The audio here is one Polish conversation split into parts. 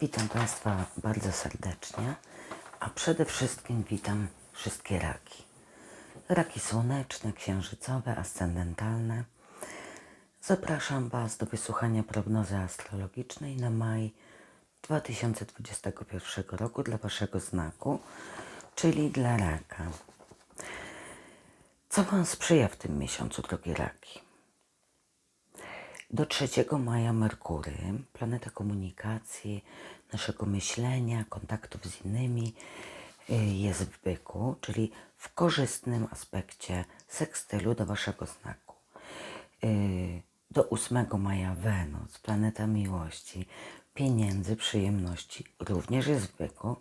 Witam Państwa bardzo serdecznie, a przede wszystkim witam wszystkie raki. Raki słoneczne, księżycowe, ascendentalne. Zapraszam Was do wysłuchania prognozy astrologicznej na maj 2021 roku dla Waszego znaku, czyli dla raka. Co Wam sprzyja w tym miesiącu, drogie raki? Do 3 maja Merkury, planeta komunikacji, naszego myślenia, kontaktów z innymi, y, jest w byku, czyli w korzystnym aspekcie sekstylu do waszego znaku. Y, Do 8 maja Wenus, planeta miłości, pieniędzy, przyjemności, również jest w byku,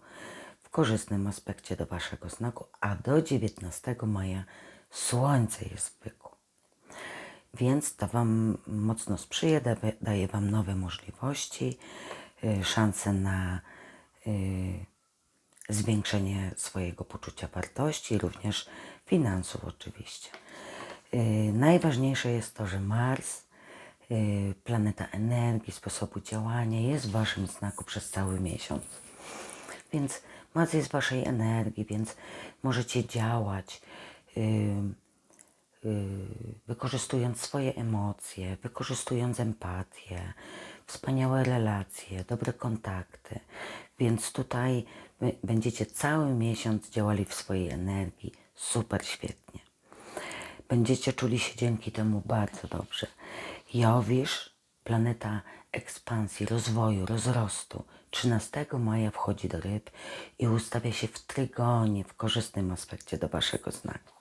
w korzystnym aspekcie do waszego znaku, a do 19 maja Słońce jest w byku. Więc to Wam mocno sprzyja, da- daje Wam nowe możliwości, y, szanse na y, zwiększenie swojego poczucia wartości, również finansów oczywiście. Y, Najważniejsze jest to, że Mars, planeta energii, sposobu działania, jest w Waszym znaku przez cały miesiąc. Więc Mars jest Waszej energii, więc możecie działać. Y, wykorzystując swoje emocje, wykorzystując empatię, wspaniałe relacje, dobre kontakty. Więc tutaj będziecie cały miesiąc działali w swojej energii super świetnie. Będziecie czuli się dzięki temu bardzo dobrze. Jowisz, planeta ekspansji, rozwoju, rozrostu, 13 maja wchodzi do ryb i ustawia się w trygonie, w korzystnym aspekcie do Waszego znaku.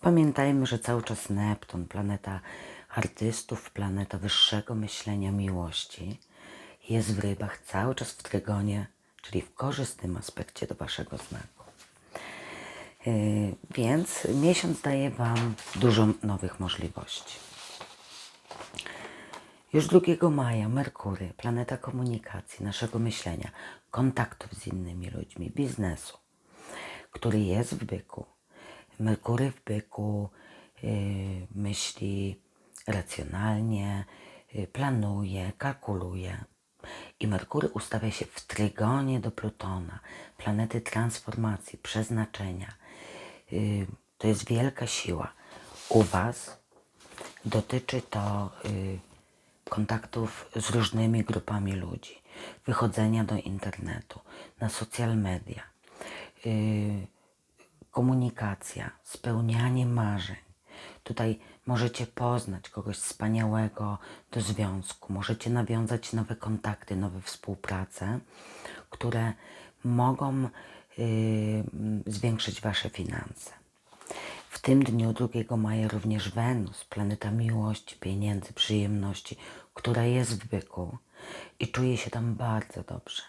Pamiętajmy, że cały czas Neptun, planeta artystów, planeta wyższego myślenia, miłości, jest w rybach cały czas w trygonie, czyli w korzystnym aspekcie do Waszego znaku. Yy, Więc miesiąc daje Wam dużo nowych możliwości. Już 2 maja Merkury, planeta komunikacji, naszego myślenia, kontaktów z innymi ludźmi, biznesu, który jest w byku. Merkury w byku yy, myśli racjonalnie, yy, planuje, kalkuluje. I Merkury ustawia się w trygonie do Plutona, planety transformacji, przeznaczenia. Yy, to jest wielka siła. U Was dotyczy to kontaktów z różnymi grupami ludzi, wychodzenia do internetu, na social media, komunikacja, spełnianie marzeń. Tutaj możecie poznać kogoś wspaniałego do związku, możecie nawiązać nowe kontakty, nowe współprace, które mogą y, mm, zwiększyć Wasze finanse. W tym dniu 2 maja również Wenus, planeta miłości, pieniędzy, przyjemności, która jest w byku i czuje się tam bardzo dobrze.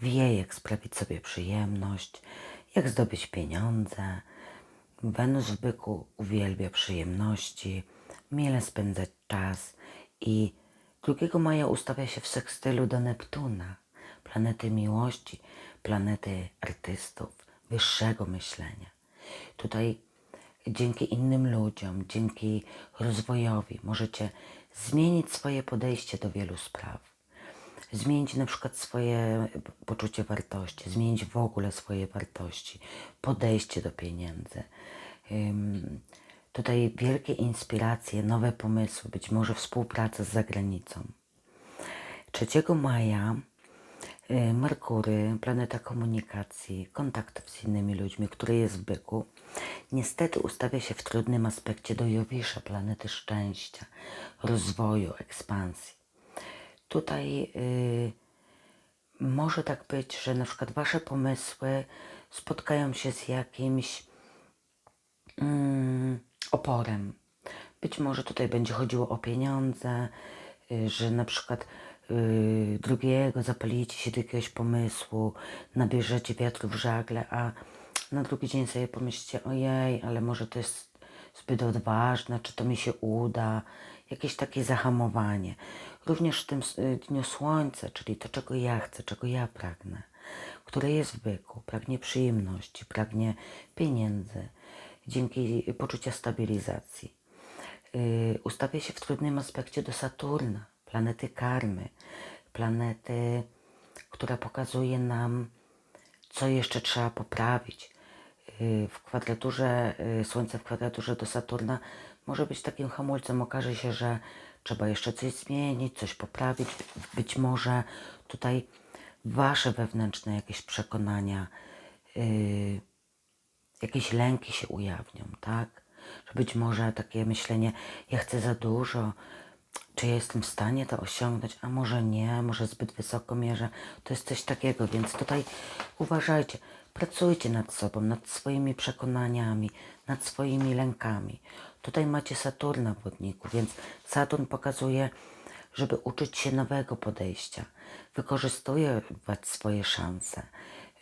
Wie, jak sprawić sobie przyjemność, jak zdobyć pieniądze. Wenus w byku uwielbia przyjemności, miele spędzać czas i 2 maja ustawia się w sekstylu do Neptuna, planety miłości, planety artystów, wyższego myślenia. Tutaj dzięki innym ludziom, dzięki rozwojowi możecie zmienić swoje podejście do wielu spraw. Zmienić na przykład swoje poczucie wartości, zmienić w ogóle swoje wartości, podejście do pieniędzy. Tutaj wielkie inspiracje, nowe pomysły, być może współpraca z zagranicą. 3 maja y, Merkury, planeta komunikacji, kontaktów z innymi ludźmi, który jest w byku, niestety ustawia się w trudnym aspekcie do Jowisza, planety szczęścia, rozwoju, ekspansji. Tutaj y, może tak być, że na przykład Wasze pomysły spotkają się z jakimś mm, oporem. Być może tutaj będzie chodziło o pieniądze, y, że na przykład y, drugiego zapalicie się do jakiegoś pomysłu, nabierzecie wiatru w żagle, a na drugi dzień sobie pomyślicie, ojej, ale może to jest zbyt odważne, czy to mi się uda, jakieś takie zahamowanie. Również w tym y, dniu słońce, czyli to, czego ja chcę, czego ja pragnę, które jest w byku, pragnie przyjemności, pragnie pieniędzy, dzięki poczucia stabilizacji. Yy, ustawia się w trudnym aspekcie do Saturna, planety karmy, planety która pokazuje nam, co jeszcze trzeba poprawić. Y, W kwadraturze, y, Słońce w kwadraturze do Saturna może być takim hamulcem. Okaże się, że trzeba jeszcze coś zmienić, coś poprawić. Być może tutaj wasze wewnętrzne jakieś przekonania, y, jakieś lęki się ujawnią, tak? Że być może takie myślenie, ja chcę za dużo, czy ja jestem w stanie to osiągnąć, a może nie, może zbyt wysoko mierzę. To jest coś takiego, więc tutaj uważajcie, pracujcie nad sobą, nad swoimi przekonaniami, nad swoimi lękami. Tutaj macie Saturna w wodniku, więc Saturn pokazuje, żeby uczyć się nowego podejścia, wykorzystywać swoje szanse,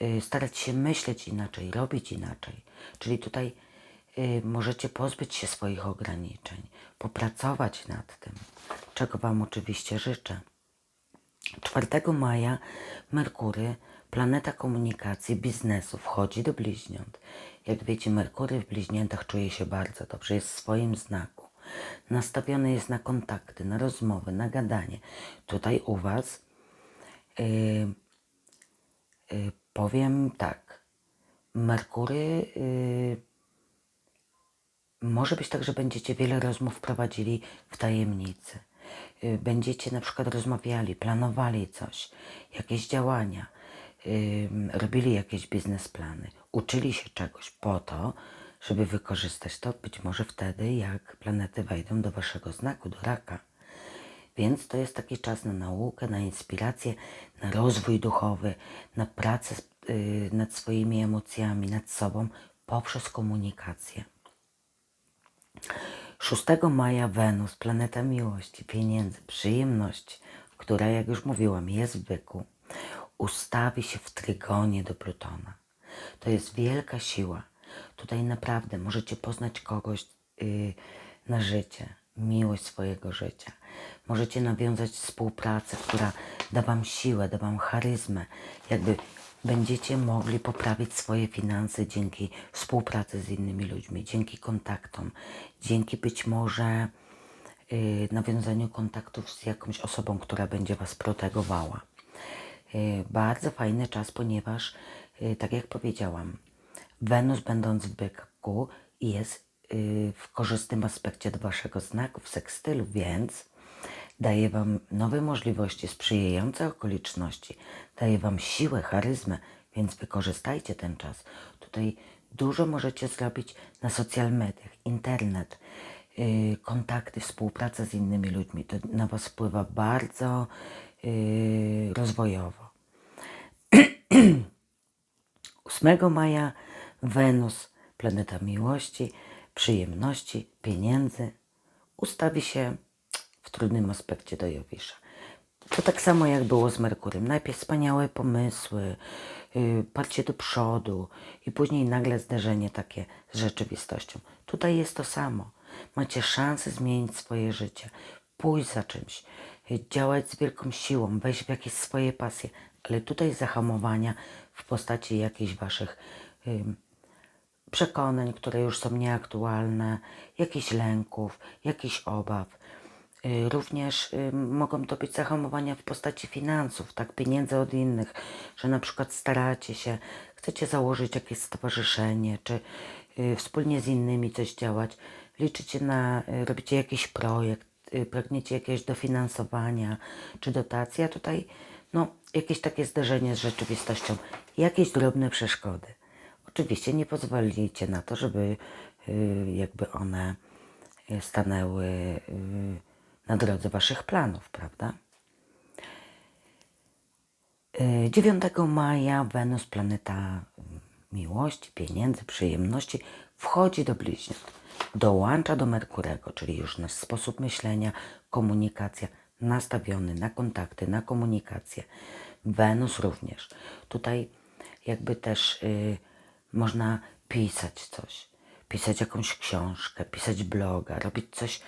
yy, starać się myśleć inaczej, robić inaczej. Czyli tutaj y, możecie pozbyć się swoich ograniczeń, popracować nad tym, czego Wam oczywiście życzę. 4 maja Merkury, planeta komunikacji, biznesu, wchodzi do bliźniąt. Jak wiecie, Merkury w bliźniętach czuje się bardzo dobrze, jest w swoim znaku. Nastawiony jest na kontakty, na rozmowy, na gadanie. Tutaj u Was yy, yy, powiem tak. Merkury yy, może być tak, że będziecie wiele rozmów prowadzili w tajemnicy. Y, Będziecie na przykład rozmawiali, planowali coś, jakieś działania, robili jakieś biznesplany, uczyli się czegoś po to, żeby wykorzystać to być może wtedy, jak planety wejdą do waszego znaku, do raka. Więc to jest taki czas na naukę, na inspirację, na rozwój duchowy, na pracę y, nad swoimi emocjami, nad sobą poprzez komunikację. 6 maja Wenus, planeta miłości, pieniędzy, przyjemności, która, jak już mówiłam, jest w byku, ustawi się w trygonie do Plutona. To jest wielka siła. Tutaj naprawdę możecie poznać kogoś yy, na życie, miłość swojego życia. Możecie nawiązać współpracę, która da Wam siłę, da Wam charyzmę. Jakby będziecie mogli poprawić swoje finanse dzięki współpracy z innymi ludźmi, dzięki kontaktom, dzięki być może y, nawiązaniu kontaktów z jakąś osobą, która będzie Was protegowała. Y, Bardzo fajny czas, ponieważ, y, tak jak powiedziałam, Wenus będąc w byku jest y, w korzystnym aspekcie do Waszego znaku, w sekstylu, więc daje Wam nowe możliwości, sprzyjające okoliczności, daje Wam siłę, charyzmę, więc wykorzystajcie ten czas. Tutaj dużo możecie zrobić na social mediach, internet, kontakty, współpraca z innymi ludźmi. To na Was wpływa bardzo rozwojowo. 8 maja Wenus, planeta miłości, przyjemności, pieniędzy, ustawi się w trudnym aspekcie do Jowisza. To tak samo jak było z Merkurem. Najpierw wspaniałe pomysły, yy, parcie do przodu i później nagle zderzenie takie z rzeczywistością. Tutaj jest to samo. Macie szansę zmienić swoje życie, pójść za czymś, yy, działać z wielką siłą, wejść w jakieś swoje pasje, ale tutaj zahamowania w postaci jakichś waszych przekonań, które już są nieaktualne, jakichś lęków, jakichś obaw. Y, Również mogą to być zahamowania w postaci finansów, tak, pieniędzy od innych, że na przykład staracie się, chcecie założyć jakieś stowarzyszenie, czy y, wspólnie z innymi coś działać, liczycie na, y, robicie jakiś projekt, pragniecie jakiegoś dofinansowania, czy dotacji, a tutaj no, jakieś takie zderzenie z rzeczywistością, jakieś drobne przeszkody. Oczywiście nie pozwolicie na to, żeby y, jakby one y, stanęły y, na drodze waszych planów, prawda? Y, 9 maja Wenus, planeta y, miłości, pieniędzy, przyjemności, wchodzi do bliźniąt. Dołącza do Merkurego, czyli już nasz sposób myślenia, komunikacja, nastawiony na kontakty, na komunikację. Wenus również. Tutaj jakby też y, można pisać coś, pisać jakąś książkę, pisać bloga, robić coś.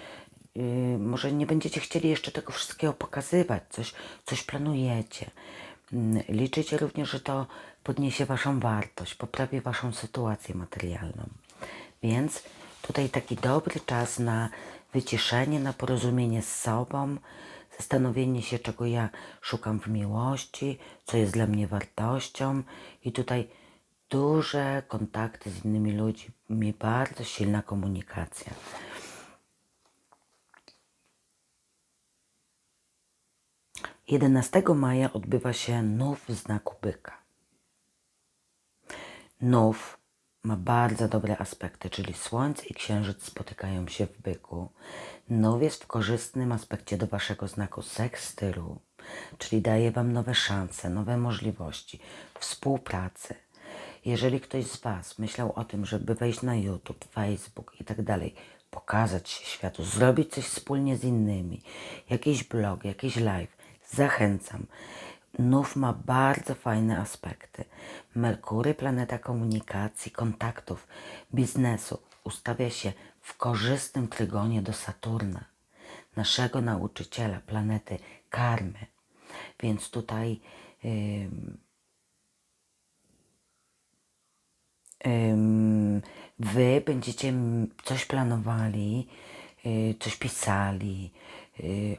y, może nie będziecie chcieli jeszcze tego wszystkiego pokazywać, coś, coś planujecie. Mm, Liczycie również, że to podniesie Waszą wartość, poprawi Waszą sytuację materialną. Więc tutaj taki dobry czas na wyciszenie, na porozumienie z sobą, zastanowienie się, czego ja szukam w miłości, co jest dla mnie wartością i tutaj duże kontakty z innymi ludźmi, bardzo silna komunikacja. Jedenastego maja odbywa się nów znaku byka. Nów ma bardzo dobre aspekty, czyli Słońce i Księżyc spotykają się w byku. Nów jest w korzystnym aspekcie do Waszego znaku sekstylu, czyli daje Wam nowe szanse, nowe możliwości współpracy. Jeżeli ktoś z Was myślał o tym, żeby wejść na YouTube, Facebook i tak dalej, pokazać się światu, zrobić coś wspólnie z innymi, jakiś blog, jakiś live, zachęcam. Nów ma bardzo fajne aspekty. Merkury, planeta komunikacji, kontaktów, biznesu, ustawia się w korzystnym trygonie do Saturna, naszego nauczyciela, planety karmy. Więc tutaj ym, ym, wy będziecie coś planowali, y, coś pisali,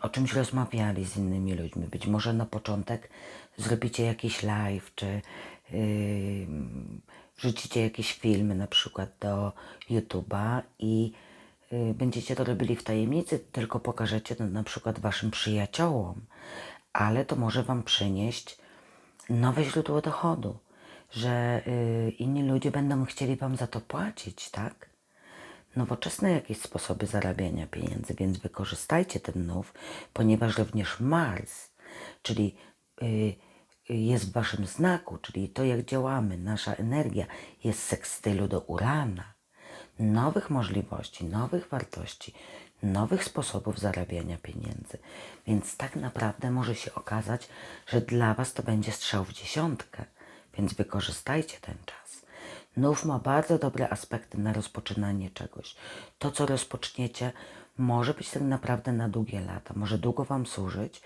o czymś rozmawiali z innymi ludźmi. Być może na początek zrobicie jakiś live, czy y, wrzucicie jakieś filmy na przykład do YouTube'a i y, będziecie to robili w tajemnicy, tylko pokażecie to na przykład waszym przyjaciołom, ale to może wam przynieść nowe źródło dochodu, że y, inni ludzie będą chcieli wam za to płacić, tak? Nowoczesne jakieś sposoby zarabiania pieniędzy, więc wykorzystajcie ten nów, ponieważ również Mars, czyli y, jest w waszym znaku, czyli to jak działamy, nasza energia jest sekstylu do Urana. Nowych możliwości, nowych wartości, nowych sposobów zarabiania pieniędzy. Więc tak naprawdę może się okazać, że dla was to będzie strzał w dziesiątkę, więc wykorzystajcie ten czas. Nów ma bardzo dobre aspekty na rozpoczynanie czegoś. To, co rozpoczniecie, może być tak naprawdę na długie lata, może długo Wam służyć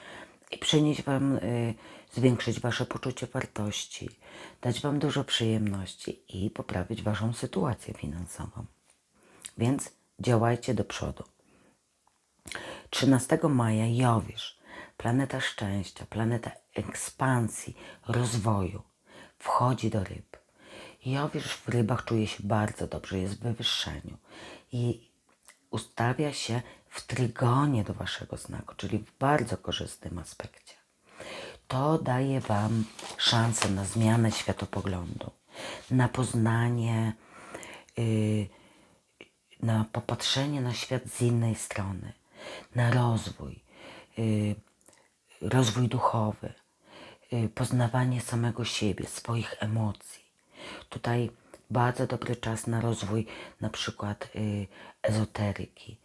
i przynieść Wam, y, zwiększyć Wasze poczucie wartości, dać Wam dużo przyjemności i poprawić Waszą sytuację finansową. Więc działajcie do przodu. 13 maja Jowisz, planeta szczęścia, planeta ekspansji, rozwoju, wchodzi do ryb. Jowisz w rybach czuje się bardzo dobrze, jest w wywyższeniu i ustawia się w trygonie do waszego znaku, czyli w bardzo korzystnym aspekcie. To daje wam szansę na zmianę światopoglądu, na poznanie, yy, na popatrzenie na świat z innej strony, na rozwój, yy, rozwój duchowy, yy, poznawanie samego siebie, swoich emocji Tutaj bardzo dobry czas na rozwój na przykład y, ezoteryki,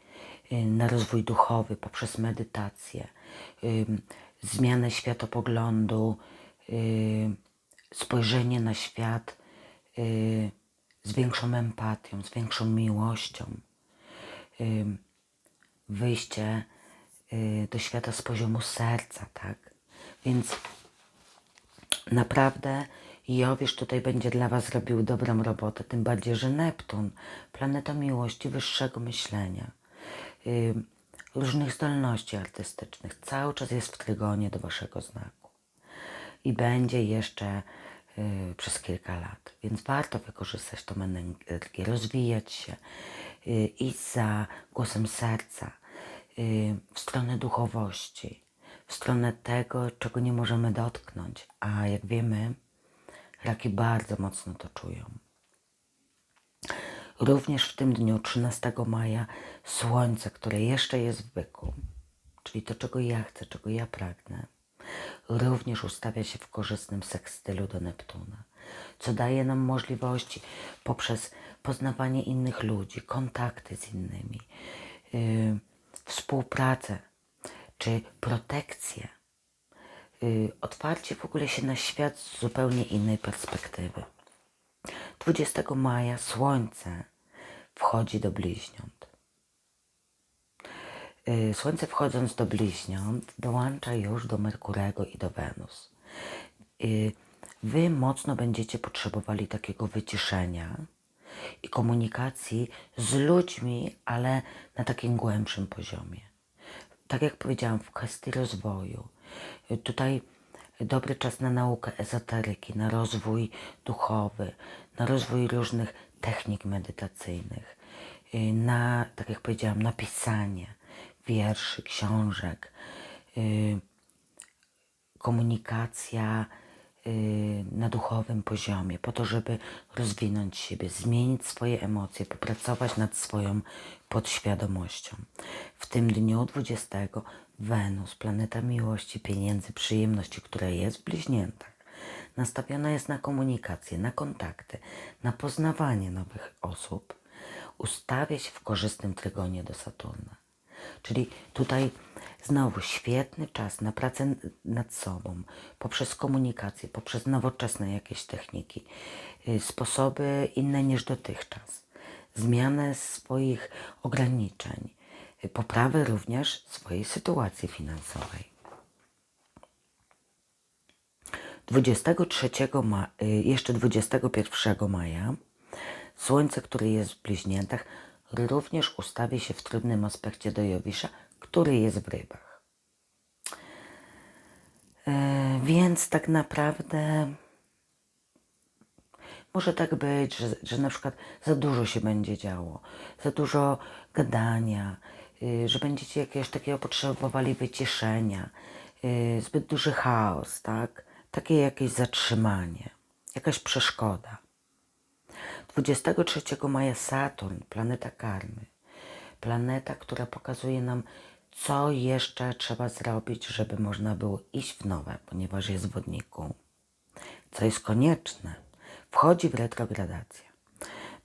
y, na rozwój duchowy poprzez medytację, y, zmianę światopoglądu, spojrzenie na świat z większą empatią, z większą miłością, wyjście do świata z poziomu serca, tak? Więc naprawdę Jowisz tutaj będzie dla Was robił dobrą robotę, tym bardziej, że Neptun, planeta miłości, wyższego myślenia, yy, różnych zdolności artystycznych, cały czas jest w trygonie do Waszego znaku. I będzie jeszcze yy, przez kilka lat. Więc warto wykorzystać tą energię, rozwijać się, yy, iść za głosem serca, yy, w stronę duchowości, w stronę tego, czego nie możemy dotknąć. A jak wiemy, Raki bardzo mocno to czują. Również w tym dniu, 13 maja, Słońce, które jeszcze jest w byku, czyli to, czego ja chcę, czego ja pragnę, również ustawia się w korzystnym sekstylu do Neptuna, co daje nam możliwości poprzez poznawanie innych ludzi, kontakty z innymi, yy, współpracę czy protekcję otwarcie w ogóle się na świat z zupełnie innej perspektywy. 20 maja Słońce wchodzi do bliźniąt. Y, słońce wchodząc do bliźniąt dołącza już do Merkurego i do Wenus. Y, wy mocno będziecie potrzebowali takiego wyciszenia i komunikacji z ludźmi, ale na takim głębszym poziomie tak jak powiedziałam, w kwestii rozwoju. Tutaj dobry czas na naukę ezoteryki, na rozwój duchowy, na rozwój różnych technik medytacyjnych, y, na, tak jak powiedziałam, na pisanie wierszy, książek, y, komunikacja y, na duchowym poziomie, po to, żeby rozwinąć siebie, zmienić swoje emocje, popracować nad swoją podświadomością. W tym dniu 20 Wenus, planeta miłości, pieniędzy, przyjemności, która jest w bliźniętach, nastawiona jest na komunikację, na kontakty, na poznawanie nowych osób, ustawia się w korzystnym trygonie do Saturna. Czyli tutaj znowu świetny czas na pracę nad sobą, poprzez komunikację, poprzez nowoczesne jakieś techniki, y, sposoby inne niż dotychczas, zmianę swoich ograniczeń, y, poprawę również swojej sytuacji finansowej. 23 ma, y, jeszcze 21 maja Słońce, które jest w bliźniętach, również ustawi się w trudnym aspekcie do Jowisza, który jest w rybach. E, więc tak naprawdę może tak być, że, że na przykład za dużo się będzie działo, za dużo gadania, że będziecie jakiegoś takiego potrzebowali wyciszenia, y, zbyt duży chaos, tak? Takie jakieś zatrzymanie, jakaś przeszkoda. 23 maja Saturn, planeta karmy. Planeta, która pokazuje nam, co jeszcze trzeba zrobić, żeby można było iść w nowe, ponieważ jest w wodniku. Co jest konieczne, wchodzi w retrogradację.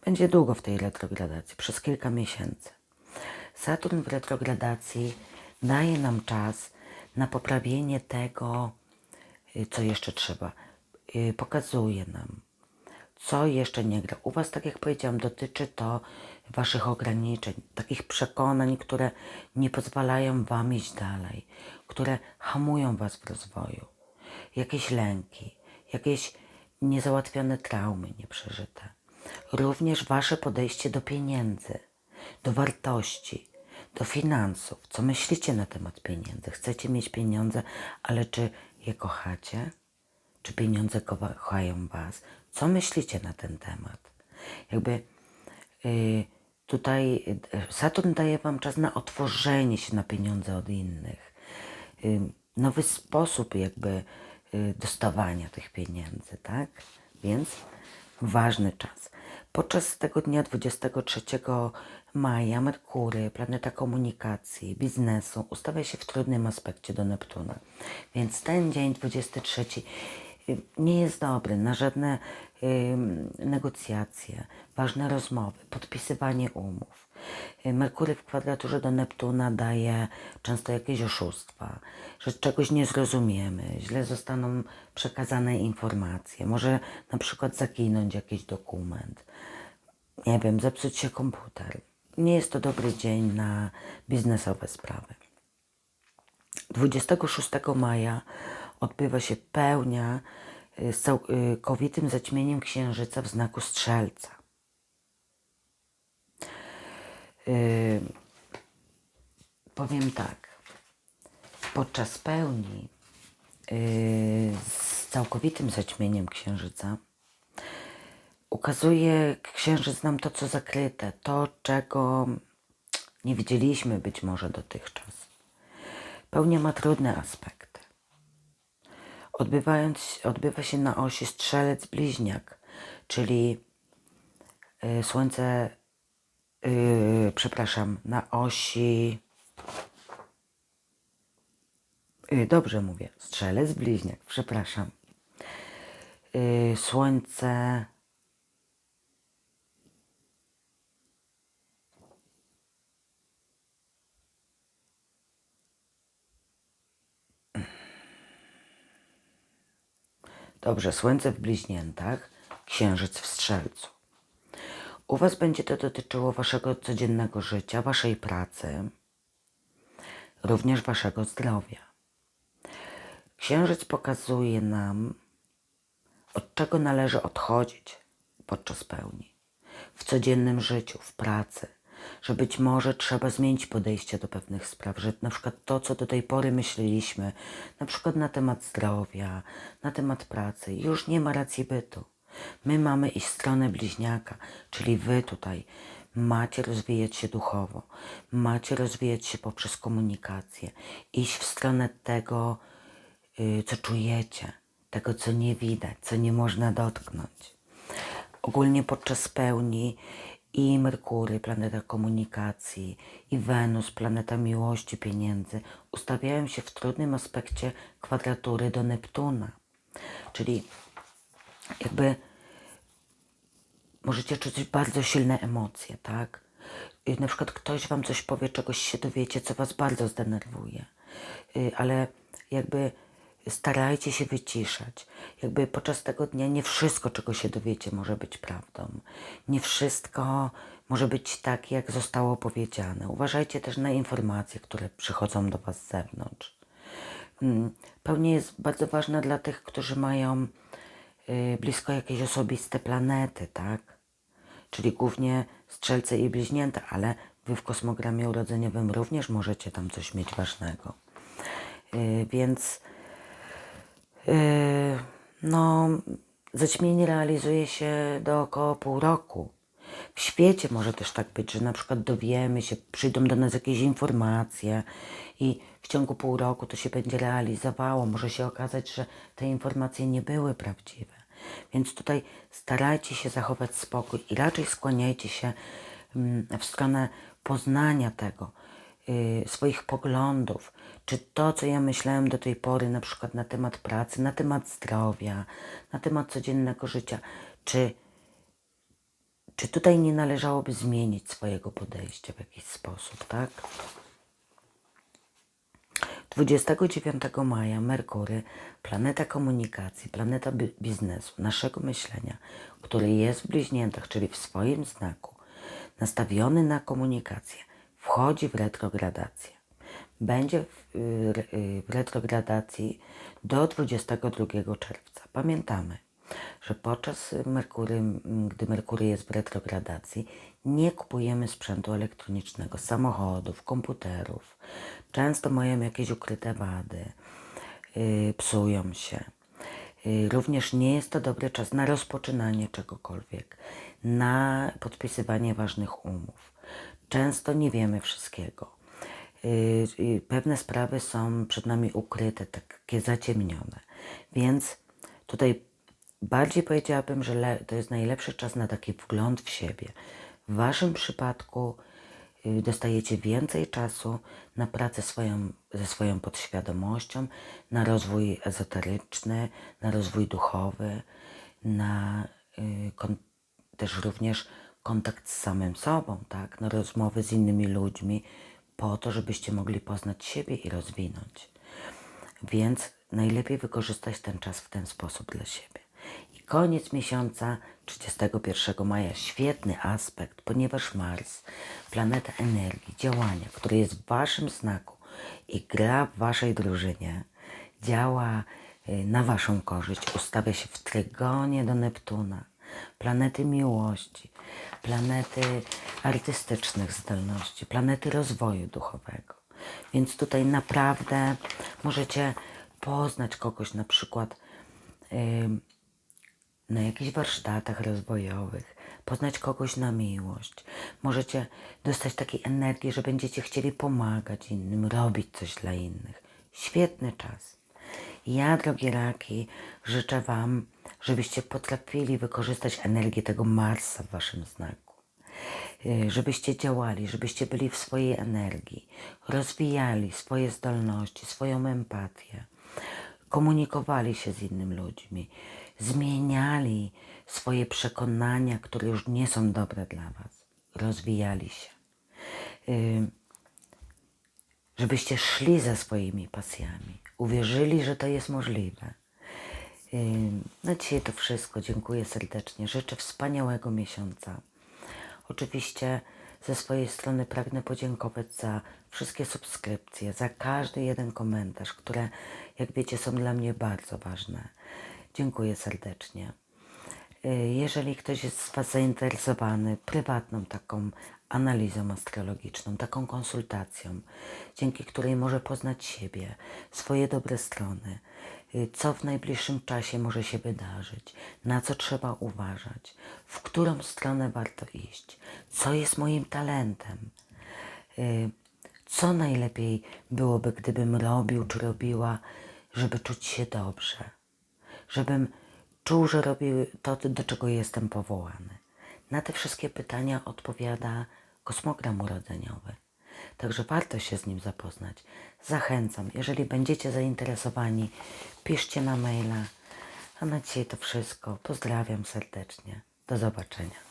Będzie długo w tej retrogradacji, przez kilka miesięcy. Saturn w retrogradacji daje nam czas na poprawienie tego, y, co jeszcze trzeba. Y, Pokazuje nam, co jeszcze nie gra. U Was, tak jak powiedziałam, dotyczy to Waszych ograniczeń, takich przekonań, które nie pozwalają Wam iść dalej, które hamują Was w rozwoju. Jakieś lęki, jakieś niezałatwione traumy nieprzeżyte. Również Wasze podejście do pieniędzy, do wartości, do finansów. Co myślicie na temat pieniędzy? Chcecie mieć pieniądze, ale czy je kochacie? Czy pieniądze kochają Was? Co myślicie na ten temat? Jakby y, tutaj y, Saturn daje Wam czas na otworzenie się na pieniądze od innych. Y, nowy sposób jakby y, dostawania tych pieniędzy, tak? Więc ważny czas. Podczas tego dnia 23 maja Merkury, planeta komunikacji, biznesu, ustawia się w trudnym aspekcie do Neptuna. Więc ten dzień 23 y, nie jest dobry na żadne y, negocjacje, ważne rozmowy, podpisywanie umów. Y, Merkury w kwadraturze do Neptuna daje często jakieś oszustwa, że czegoś nie zrozumiemy, źle zostaną przekazane informacje, może na przykład zaginąć jakiś dokument, nie wiem, zepsuć się komputer. Nie jest to dobry dzień na biznesowe sprawy. 26 maja odbywa się pełnia y, z całkowitym zaćmieniem księżyca w znaku strzelca. Yy, powiem tak. Podczas pełni yy, z całkowitym zaćmieniem księżyca ukazuje księżyc nam to, co zakryte, to, czego nie widzieliśmy być może dotychczas. Pełnia ma trudne aspekty. Odbywając, odbywa się na osi strzelec-bliźniak, czyli y, Słońce, y, przepraszam, na osi. y, dobrze mówię, strzelec-bliźniak, przepraszam. Słońce. Dobrze, Słońce w bliźniętach, Księżyc w strzelcu. U Was będzie to dotyczyło Waszego codziennego życia, Waszej pracy, również Waszego zdrowia. Księżyc pokazuje nam, od czego należy odchodzić podczas pełni. W codziennym życiu, w pracy, że być może trzeba zmienić podejście do pewnych spraw, że na przykład to, co do tej pory myśleliśmy, na przykład na temat zdrowia, na temat pracy, już nie ma racji bytu. My mamy iść stronę bliźniaka, czyli wy tutaj macie rozwijać się duchowo, macie rozwijać się poprzez komunikację, iść w stronę tego, y, co czujecie, tego, co nie widać, co nie można dotknąć. Ogólnie podczas pełni i Merkury, planeta komunikacji, i Wenus, planeta miłości, pieniędzy, ustawiają się w trudnym aspekcie kwadratury do Neptuna. Czyli jakby możecie czuć bardzo silne emocje, tak? I na przykład ktoś wam coś powie, czegoś się dowiecie, co was bardzo zdenerwuje. Y, Ale jakby starajcie się wyciszać. Jakby podczas tego dnia nie wszystko, czego się dowiecie, może być prawdą. Nie wszystko może być tak, jak zostało powiedziane. Uważajcie też na informacje, które przychodzą do was z zewnątrz. Mm, Pełnia jest bardzo ważna dla tych, którzy mają y, blisko jakieś osobiste planety, tak? Czyli głównie strzelce i bliźnięta, ale wy w kosmogramie urodzeniowym również możecie tam coś mieć ważnego. Y, Więc no, zaćmienie realizuje się do około pół roku. W świecie może też tak być, że na przykład dowiemy się, przyjdą do nas jakieś informacje i w ciągu pół roku to się będzie realizowało. Może się okazać, że te informacje nie były prawdziwe. Więc tutaj starajcie się zachować spokój i raczej skłaniajcie się mm, w stronę poznania tego, swoich poglądów, czy to, co ja myślałem do tej pory, na przykład na temat pracy, na temat zdrowia, na temat codziennego życia, czy, czy tutaj nie należałoby zmienić swojego podejścia w jakiś sposób, tak? 29 maja Merkury, planeta komunikacji, planeta bi- biznesu, naszego myślenia, który jest w bliźniętach, czyli w swoim znaku, nastawiony na komunikację, wchodzi w retrogradację. Będzie w, y, y, retrogradacji do 22 czerwca. Pamiętamy, że podczas Merkury, gdy Merkury jest w retrogradacji, nie kupujemy sprzętu elektronicznego, samochodów, komputerów. Często mają jakieś ukryte wady, yy, psują się. Yy, Również nie jest to dobry czas na rozpoczynanie czegokolwiek, na podpisywanie ważnych umów. Często nie wiemy wszystkiego. Yy, yy, Pewne sprawy są przed nami ukryte, takie zaciemnione. Więc tutaj bardziej powiedziałabym, że to jest najlepszy czas na taki wgląd w siebie. W Waszym przypadku y, dostajecie więcej czasu na pracę swoją, ze swoją podświadomością, na rozwój ezoteryczny, na rozwój duchowy, na y, też również kontakt z samym sobą, tak? na rozmowy z innymi ludźmi, po to, żebyście mogli poznać siebie i rozwinąć. Więc najlepiej wykorzystać ten czas w ten sposób dla siebie. I koniec miesiąca 31 maja, świetny aspekt, ponieważ Mars, planeta energii, działania, który jest w Waszym znaku i gra w Waszej drużynie, działa y, na Waszą korzyść, ustawia się w trygonie do Neptuna, planety miłości, planety artystycznych zdolności, planety rozwoju duchowego. Więc tutaj naprawdę możecie poznać kogoś na przykład ym, na jakichś warsztatach rozwojowych, poznać kogoś na miłość. Możecie dostać takiej energii, że będziecie chcieli pomagać innym, robić coś dla innych. Świetny czas. Ja, drogie raki, życzę Wam, żebyście potrafili wykorzystać energię tego Marsa w Waszym znaku. Y, Żebyście działali, żebyście byli w swojej energii, rozwijali swoje zdolności, swoją empatię, komunikowali się z innymi ludźmi, zmieniali swoje przekonania, które już nie są dobre dla Was, rozwijali się. Y, żebyście szli za swoimi pasjami, uwierzyli, że to jest możliwe. Ym, Na dzisiaj to wszystko. Dziękuję serdecznie. Życzę wspaniałego miesiąca. Oczywiście ze swojej strony pragnę podziękować za wszystkie subskrypcje, za każdy jeden komentarz, które, jak wiecie, są dla mnie bardzo ważne. Dziękuję serdecznie. Y, Jeżeli ktoś jest z Was zainteresowany prywatną taką analizą astrologiczną, taką konsultacją, dzięki której może poznać siebie, swoje dobre strony, y, co w najbliższym czasie może się wydarzyć, na co trzeba uważać, w którą stronę warto iść, co jest moim talentem, y, co najlepiej byłoby, gdybym robił czy robiła, żeby czuć się dobrze, żebym czuł, że robię to, do czego jestem powołany. Na te wszystkie pytania odpowiada kosmogram urodzeniowy. Także warto się z nim zapoznać. Zachęcam, jeżeli będziecie zainteresowani, piszcie na maila. A na dzisiaj to wszystko. Pozdrawiam serdecznie. Do zobaczenia.